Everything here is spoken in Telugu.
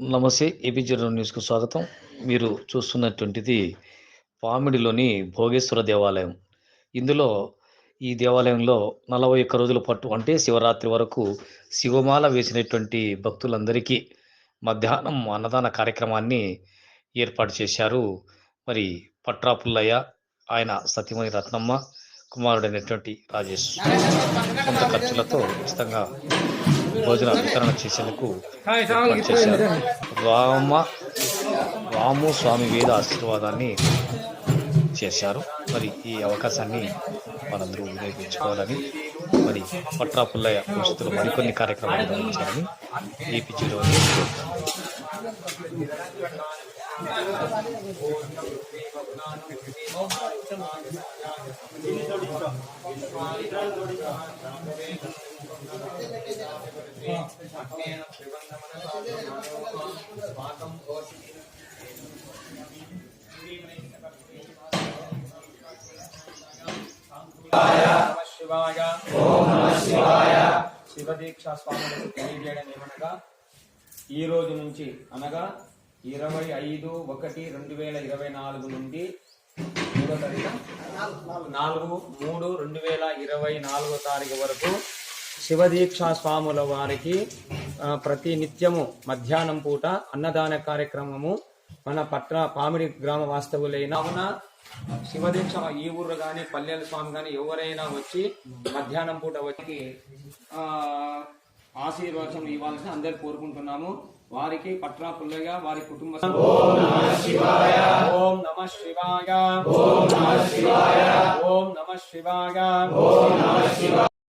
నమస్తే ఏపీ జనరల్ న్యూస్కు స్వాగతం. మీరు చూస్తున్నటువంటిది పామిడిలోని భోగేశ్వర దేవాలయం. ఇందులో ఈ దేవాలయంలో నలభై ఒక్క రోజుల పట్టు అంటే శివరాత్రి వరకు శివమాల వేసినటువంటి భక్తులందరికీ మధ్యాహ్నం అన్నదాన కార్యక్రమాన్ని ఏర్పాటు చేశారు. మరి పట్రా పుల్లయ్య ఆయన సతీమణి రత్నమ్మ కుమారుడైనటువంటి రాజేష్. కొంత ఖర్చులతో ఉచితంగా భోజన వితరణ చేసేందుకు ఏర్పాటు చేశారు. రామ రాము స్వామి వేద ఆశీర్వాదాన్ని చేశారు. మరి ఈ అవకాశాన్ని మనందరూ వినియోగించుకోవాలని మరి పట్రా పుల్లయ్య భవిష్యత్తులో మరికొన్ని కార్యక్రమాలు నిర్వహించాలని ఏపీజీలో నమ శివాయ ఓం శివాయ స్వాములకు తెలియజేయడం ఏమనగా ఈ రోజు నుంచి అనగా ఇరవై ఐదు ఒకటి రెండు వేల ఇరవై నాలుగు నుండి మూడో తారీఖు? నాలుగు మూడు రెండు వేల ఇరవై నాలుగో తారీఖు వరకు శివదీక్షా స్వాముల వారికి ప్రతి నిత్యము మధ్యాహ్నం పూట అన్నదాన కార్యక్రమము మన పట్ల పామిడి గ్రామ వాస్తవులైన కావున శివదీక్ష ఈ ఊరు కానీ పల్లెల స్వామి కానీ ఎవరైనా వచ్చి మధ్యాహ్నం పూట వచ్చి ఆశీర్వాదం ఇవ్వాలని అందరు కోరుకుంటున్నాము. వారికి పట్రా పుల్లయ్య వారి కుటుంబ ఓం శివాయ ఓం నమ శివాయ ఓం నమ శివాయ. ఓం నమ శివాయ. ఓం నమ శివాయ.